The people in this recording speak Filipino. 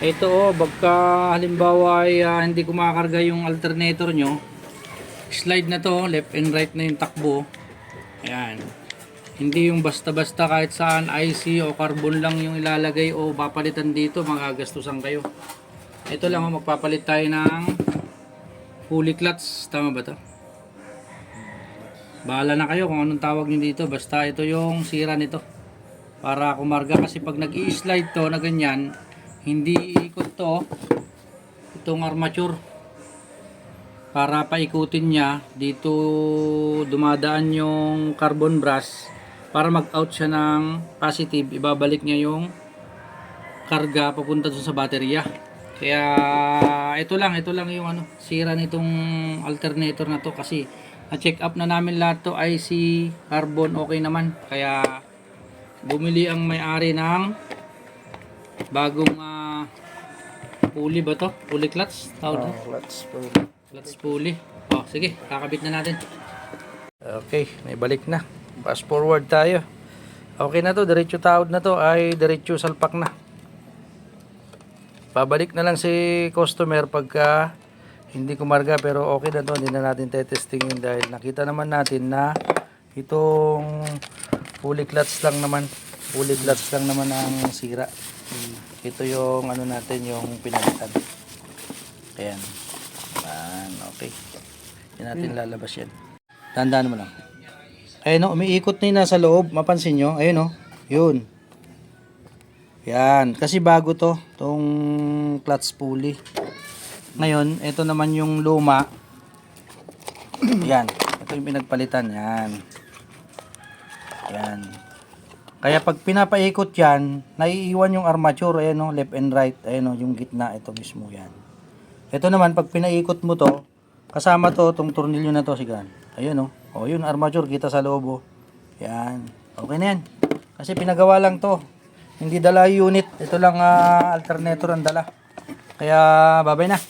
Ito oh, pagka halimbawa ay ah, hindi kumakarga yung alternator nyo, slide na to, left and right na yung takbo. Ayan. Hindi yung basta-basta kahit saan IC o carbon lang yung ilalagay o papalitan dito, magagastusan kayo. Ito lang oh, magpapalit tayo ng pulley clutch. Tama ba to? Bahala na kayo kung anong tawag nyo dito. Basta ito yung sira nito. Para kumarga kasi pag nag slide to na ganyan, hindi iikot to. Itong armature. Para paikutin niya, dito dumadaan yung carbon brush. Para mag-out siya ng positive, ibabalik niya yung karga papunta dun sa baterya. Kaya ito lang, ito lang yung ano, sira nitong alternator na to kasi na-check up na namin lahat to IC carbon okay naman. Kaya bumili ang may-ari ng bagong ah, pulley ba to? Pulley clutch? Tawag doon? Clutch po. Clutch pulley. Oh, sige, kakabit na natin. Okay, may balik na. Fast forward tayo. Okay na to, diretso taod na to ay diretso salpak na. Pabalik na lang si customer pagka hindi kumarga pero okay na to, hindi na natin tetestingin dahil nakita naman natin na itong fully clutch lang naman, fully clutch lang naman ang sira. Ito yung ano natin, yung pinalitan. Ayan. Ayan, okay. Hindi natin lalabas yan. Tandaan mo lang. Ayun o, umiikot na yung nasa loob. Mapansin nyo? Ayun o. Yun. Yan. Kasi bago to. Tong clutch pulley. Ngayon, ito naman yung luma. Yan. Ito yung pinagpalitan. Yan. Yan. Kaya pag pinapaikot yan, naiiwan yung armature. Ayan o, left and right. Ayan o, yung gitna. Ito mismo yan. Ito naman, pag pinaikot mo to, kasama to, tong tornilyo na to, sigan. Ayun o. O, yun, armature, kita sa loob o. Yan. Okay na yan. Kasi pinagawa lang to. Hindi dala unit. Ito lang ah, alternator ang dala. Kaya, babay na.